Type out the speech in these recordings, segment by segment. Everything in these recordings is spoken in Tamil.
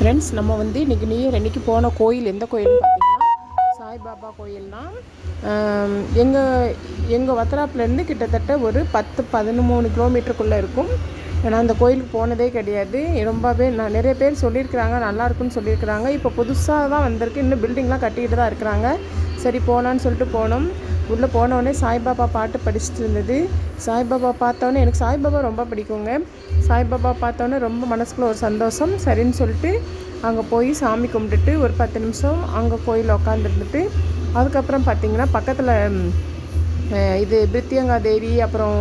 ஃப்ரெண்ட்ஸ் நம்ம வந்து இன்றைக்கி நியூ இயர் அன்றைக்கி போன கோயில் எந்த கோயில்னு பார்த்தீங்கன்னா சாய்பாபா கோயில்னா எங்கள் எங்கள் வத்ராப்லேருந்து கிட்டத்தட்ட ஒரு பத்து பதிமூணு கிலோமீட்டருக்குள்ளே இருக்கும். நான் அந்த கோயிலுக்கு போனதே கிடையாது. ரொம்பவே நான் நிறைய பேர் சொல்லியிருக்கிறாங்க நல்லாயிருக்குன்னு சொல்லியிருக்கிறாங்க. இப்போ புதுசாக தான் வந்திருக்கு. இன்னும் பில்டிங்லாம் கட்டிக்கிட்டு தான் இருக்கிறாங்க. சரி போகலான்னு சொல்லிட்டு போனோம். உள்ளே போனோடனே சாய்பாபா பாட்டு படிச்சுட்டு இருந்தது சாய்பாபா பார்த்தோன்னே எனக்கு சாய்பாபா ரொம்ப பிடிக்குங்க. சாய்பாபா பார்த்தோன்னே ரொம்ப மனசுக்குள்ள ஒரு சந்தோஷம். சரின்னு சொல்லிட்டு அங்கே போய் சாமி கும்பிட்டுட்டு ஒரு பத்து நிமிஷம் அங்கே கோயிலில் உட்காந்துருந்துட்டு அதுக்கப்புறம் பார்த்திங்கன்னா பக்கத்தில் இது பிரித்தியங்கா தேவி அப்புறம்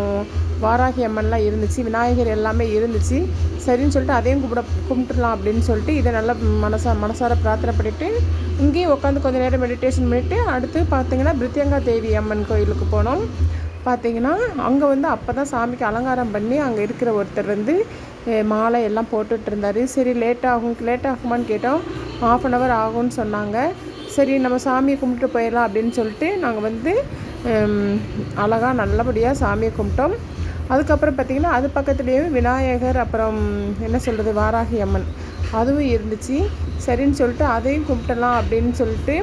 வாராகி அம்மன்லாம் இருந்துச்சு விநாயகர் எல்லாமே இருந்துச்சு. சரின்னு சொல்லிட்டு அதையும் கும்பிட கும்பிட்டுலாம் அப்படின்னு சொல்லிட்டு இதை நல்லா மனசா மனசார பிரார்த்தனை பண்ணிவிட்டு இங்கேயும் உட்காந்து கொஞ்சம் நேரம் மெடிடேஷன் பண்ணிவிட்டு அடுத்து பார்த்தீங்கன்னா பிரித்தியங்கா தேவி அம்மன் கோயிலுக்கு போனோம். பார்த்தீங்கன்னா அங்கே வந்து அப்போ தான் சாமிக்கு அலங்காரம் பண்ணி அங்கே இருக்கிற ஒருத்தர் வந்து மாலை எல்லாம் போட்டுட்டு இருந்தார். சரி லேட் ஆகும் லேட் ஆகுமான்னு கேட்டோம். ஆஃப் அன் ஹவர் ஆகும்னு சொன்னாங்க. சரி நம்ம சாமியை கும்பிட்டு போயிடலாம் அப்படின்னு சொல்லிட்டு நாங்கள் வந்து அழகாக நல்லபடியாக சாமியை கும்பிட்டோம். அதுக்கப்புறம் பார்த்திங்கன்னா அது பக்கத்துலேயே விநாயகர் அப்புறம் என்ன சொல்கிறது வாராகி அம்மன். அதுவும் இருந்துச்சு. சரின்னு சொல்லிட்டு அதையும் கும்பிட்டலாம் அப்படின்னு சொல்லிட்டு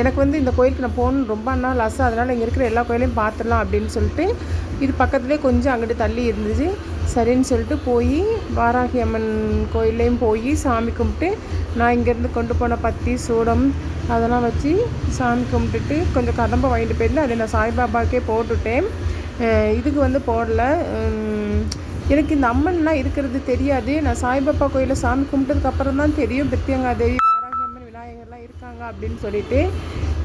எனக்கு வந்து இந்த கோயிலுக்கு நான் போகணுன்னு ரொம்ப நாள் ஆசை. அதனால் இங்கே இருக்கிற எல்லா கோயிலையும் பார்த்துடலாம் அப்படின்னு சொல்லிட்டு இது பக்கத்துலேயே கொஞ்சம் அங்கிட்டு தள்ளி இருந்துச்சு. சரின்னு சொல்லிட்டு போய் வாராகி அம்மன் கோயில்லையும் போய் சாமி கும்பிட்டு நான் இங்கேருந்து கொண்டு போன பத்தி சூடம் அதெல்லாம் வச்சு சாமி கும்பிட்டுட்டு கொஞ்சம் கதம்பை வாங்கிட்டு போயிருந்தேன். அதை நான் சாய்பாபாக்கே போட்டுட்டேன். இதுக்கு வந்து போடல. எனக்கு இந்த அம்மன்லாம் இருக்கிறது தெரியாது. நான் சாய்பாபா கோயிலில் சாமி கும்பிட்டதுக்கப்புறம் தான் தெரியும். பிரித்தியங்கா தேவி வாராகி அம்மன் விநாயகர்லாம் இருக்காங்க அப்படின்னு சொல்லிட்டு.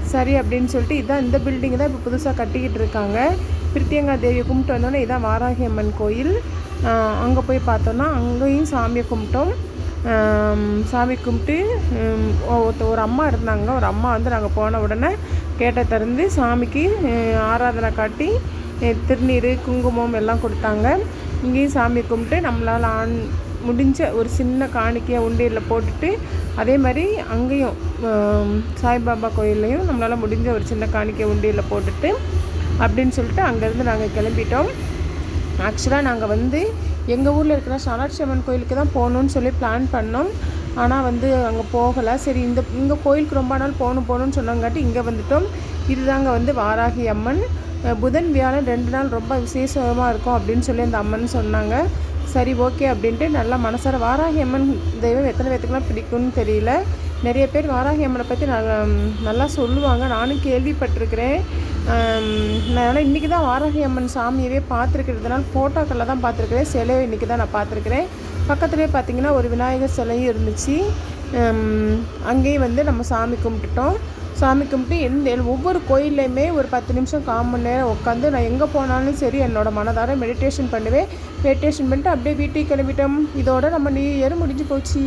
சரி அப்படின்னு சொல்லிட்டு இதான் இந்த பில்டிங் தான் இப்போ புதுசாக கட்டிக்கிட்டு இருக்காங்க. பிரித்தியங்கா தேவியை கும்பிட்டு வந்தோடனே இதான் வாராகி அம்மன் கோயில். அங்கே போய் பார்த்தோன்னா அங்கேயும் சாமியை கும்பிட்டோம். சாமி கும்பிட்டு ஒருத்த- ஒரு அம்மா இருந்தாங்க. ஒரு அம்மா வந்து நாங்கள் போன உடனே கேட்டை திறந்து சாமிக்கு ஆராதனை காட்டி திருநீர் குங்குமம் எல்லாம் கொடுத்தாங்க. இங்கேயும் சாமி கும்பிட்டு நம்மளால் ஆண் முடிஞ்ச ஒரு சின்ன காணிக்கையை உண்டியலில் போட்டுட்டு அதே மாதிரி அங்கேயும் சாய்பாபா கோயில்லையும் நம்மளால் முடிஞ்ச ஒரு சின்ன காணிக்கையை உண்டியலில் போட்டுட்டு அப்படின்னு சொல்லிட்டு அங்கேருந்து நாங்கள் கிளம்பிட்டோம். ஆக்சுவலாக நாங்கள் வந்து எங்கள் ஊரில் இருக்கிற சாலாட்சி அம்மன் கோயிலுக்கு தான் போகணுன்னு சொல்லி பிளான் பண்ணோம். ஆனால் வந்து அங்கே போகலை. சரி இந்த இங்கே கோயிலுக்கு ரொம்ப நாள் போகணும் போகணுன்னு சொன்னாங்காட்டி இங்கே வந்துட்டோம். இதுதாங்க வந்து வாராகி அம்மன். புதன் வியாழன் ரெண்டு நாள் ரொம்ப விசேஷமாக இருக்கும் அப்படின்னு சொல்லி அந்த அம்மன் சொன்னாங்க. சரி ஓகே அப்படின்ட்டு நல்லா மனசார வாராகி அம்மன் தெய்வம் எத்தனை பேத்துக்கெலாம் பிடிக்கும்னு தெரியல. நிறைய பேர் வாராகி அம்மனை பற்றி நல்லா நல்லா சொல்லுவாங்க. நானும் கேள்விப்பட்டிருக்கிறேன். ஆம், நான் இன்றைக்கி தான் வாராகி அம்மன் சாமியவே பார்த்துருக்கிறதுனால ஃபோட்டோக்களில் தான் பார்த்துருக்குறேன். சிலையை இன்றைக்கி தான் நான் பார்த்துருக்குறேன். பக்கத்துலேயே பார்த்தீங்கன்னா ஒரு விநாயகர் சிலையும் இருந்துச்சு. அங்கேயும் வந்து நம்ம சாமி கும்பிட்டுட்டோம். சாமி கும்பிட்டு எந்த ஒவ்வொரு கோயில்லையுமே ஒரு பத்து நிமிஷம் கால் மணி நேரம் உட்காந்து நான் எங்கே போனாலும் சரி என்னோட மனதார மெடிடேஷன் பண்ணுவேன். மெடிடேஷன் பண்ணிட்டு அப்படியே வீட்டுக்கு கிளம்பிட்டோம். இதோட நம்ம நியூ இயர் முடிஞ்சு போச்சு.